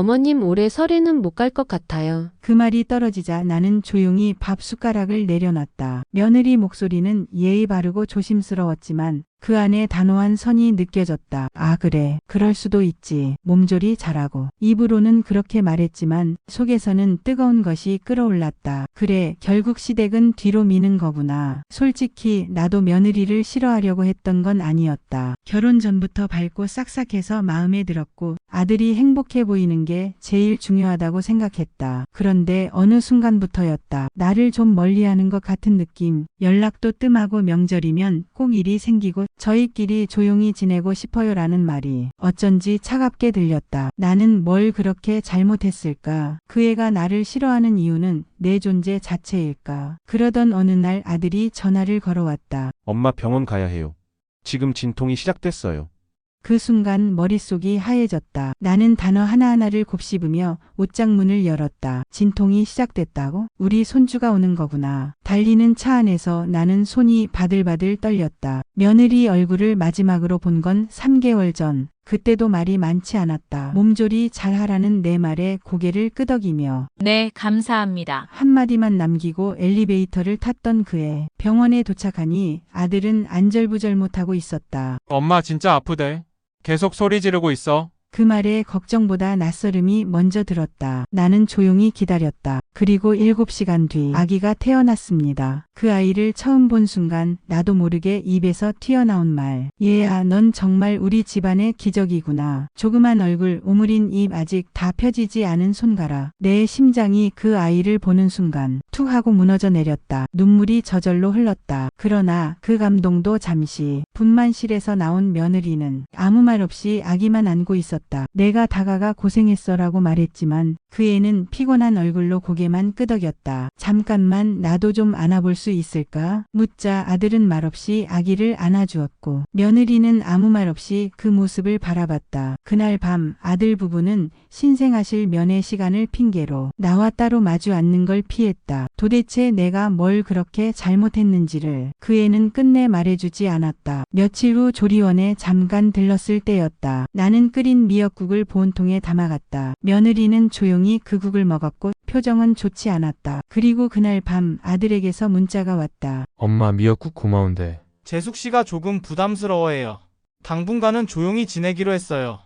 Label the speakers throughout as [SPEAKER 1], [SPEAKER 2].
[SPEAKER 1] 어머님 올해 설에는 못 갈 것 같아요.
[SPEAKER 2] 그 말이 떨어지자 나는 조용히 밥 숟가락을 내려놨다. 며느리 목소리는 예의 바르고 조심스러웠지만 그 안에 단호한 선이 느껴졌다. 아, 그래. 그럴 수도 있지. 몸조리 잘하고. 입으로는 그렇게 말했지만 속에서는 뜨거운 것이 끓어올랐다. 그래. 결국 시댁은 뒤로 미는 거구나. 솔직히 나도 며느리를 싫어하려고 했던 건 아니었다. 결혼 전부터 밝고 싹싹해서 마음에 들었고 아들이 행복해 보이는 게 제일 중요하다고 생각했다. 그런데 어느 순간부터였다. 나를 좀 멀리하는 것 같은 느낌. 연락도 뜸하고 명절이면 꼭 일이 생기고 저희끼리 조용히 지내고 싶어요 라는 말이 어쩐지 차갑게 들렸다. 나는 뭘 그렇게 잘못했을까? 그 애가 나를 싫어하는 이유는 내 존재 자체일까? 그러던 어느 날 아들이 전화를 걸어왔다.
[SPEAKER 3] 엄마 병원 가야 해요. 지금 진통이 시작됐어요.
[SPEAKER 2] 그 순간 머릿속이 하얘졌다. 나는 단어 하나하나를 곱씹으며 옷장 문을 열었다. 진통이 시작됐다고? 우리 손주가 오는 거구나. 달리는 차 안에서 나는 손이 바들바들 떨렸다. 며느리 얼굴을 마지막으로 본 건 3개월 전. 그때도 말이 많지 않았다. 몸조리 잘하라는 내 말에 고개를 끄덕이며
[SPEAKER 4] 네, 감사합니다.
[SPEAKER 2] 한마디만 남기고 엘리베이터를 탔던 그애. 병원에 도착하니 아들은 안절부절 못하고 있었다.
[SPEAKER 5] 엄마 진짜 아프대. 계속 소리 지르고 있어.
[SPEAKER 2] 그 말에 걱정보다 낯설음이 먼저 들었다. 나는 조용히 기다렸다. 그리고 7시간 뒤 아기가 태어났습니다. 그 아이를 처음 본 순간 나도 모르게 입에서 튀어나온 말. 얘야, 넌 정말 우리 집안의 기적이구나. 조그만 얼굴, 오므린 입 아직 다 펴지지 않은 손가락. 내 심장이 그 아이를 보는 순간 툭 하고 무너져 내렸다. 눈물이 저절로 흘렀다. 그러나 그 감동도 잠시 분만실에서 나온 며느리는 아무 말 없이 아기만 안고 있었다. 내가 다가가 고생했어 라고 말했지만 그 애는 피곤한 얼굴로 고개만 끄덕였다. 잠깐만 나도 좀 안아볼 수 있을까? 묻자 아들은 말없이 아기를 안아주었고 며느리는 아무 말 없이 그 모습을 바라봤다. 그날 밤 아들 부부는 신생아실 면회 시간을 핑계로 나와 따로 마주 앉는 걸 피했다. 도대체 내가 뭘 그렇게 잘못했는지를 그 애는 끝내 말해주지 않았다. 며칠 후 조리원에 잠깐 들렀을 때였다. 나는 끓인 미역국을 보온통에 담아갔다. 며느리는 조용히 그 국을 먹었고 표정은 좋지 않았다. 그리고 그날 밤 아들에게서 문자 가 왔다.
[SPEAKER 6] 엄마 미역국 고마운데
[SPEAKER 5] 재숙 씨가 조금 부담스러워해요. 당분간은 조용히 지내기로 했어요.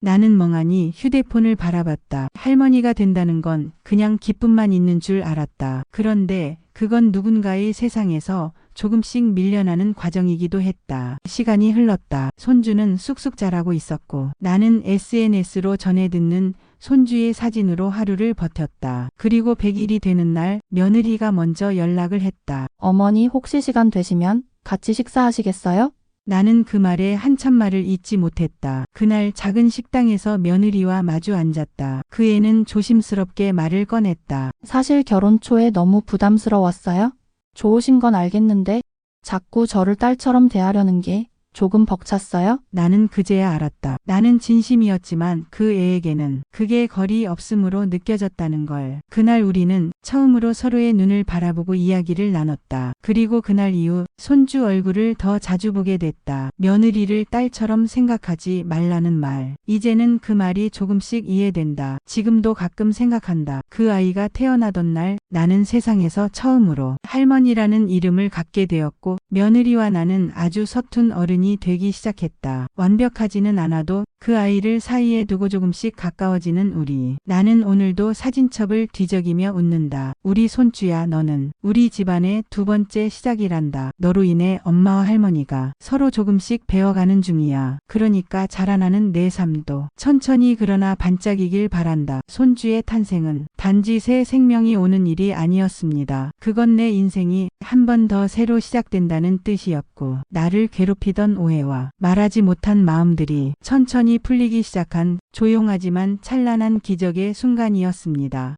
[SPEAKER 2] 나는 멍하니 휴대폰을 바라봤다. 할머니가 된다는 건 그냥 기쁨만 있는 줄 알았다. 그런데 그건 누군가의 세상에서 조금씩 밀려나는 과정이기도 했다. 시간이 흘렀다. 손주는 쑥쑥 자라고 있었고 나는 SNS로 전해 듣는 손주의 사진으로 하루를 버텼다. 그리고 100일이 되는 날 며느리가 먼저 연락을 했다.
[SPEAKER 7] 어머니 혹시 시간 되시면 같이 식사하시겠어요?
[SPEAKER 2] 나는 그 말에 한참 말을 잊지 못했다. 그날 작은 식당에서 며느리와 마주 앉았다. 그 애는 조심스럽게 말을 꺼냈다.
[SPEAKER 7] 사실 결혼 초에 너무 부담스러웠어요. 좋으신 건 알겠는데 자꾸 저를 딸처럼 대하려는 게 조금 벅찼어요?
[SPEAKER 2] 나는 그제야 알았다. 나는 진심이었지만 그 애에게는 그게 거리 없음으로 느껴졌다는 걸. 그날 우리는 처음으로 서로의 눈을 바라보고 이야기를 나눴다. 그리고 그날 이후 손주 얼굴을 더 자주 보게 됐다. 며느리를 딸처럼 생각하지 말라는 말. 이제는 그 말이 조금씩 이해된다. 지금도 가끔 생각한다. 그 아이가 태어나던 날 나는 세상에서 처음으로 할머니라는 이름을 갖게 되었고 며느리와 나는 아주 서툰 어른이 되기 시작했다. 완벽하지는 않아도 그 아이를 사이에 두고 조금씩 가까워지는 우리. 나는 오늘도 사진첩을 뒤적이며 웃는다. 우리 손주야 너는 우리 집안의 두 번째 시작이란다. 너로 인해 엄마와 할머니가 서로 조금씩 배워가는 중이야. 그러니까 자라나는 내 삶도 천천히 그러나 반짝이길 바란다. 손주의 탄생은 단지 새 생명이 오는 일이 아니었습니다. 그건 내 인생이 한 번 더 새로 시작된다는 뜻이었고 나를 괴롭히던 오해와 말하지 못한 마음들이 천천히 풀리기 시작한 조용하지만 찬란한 기적의 순간이었습니다.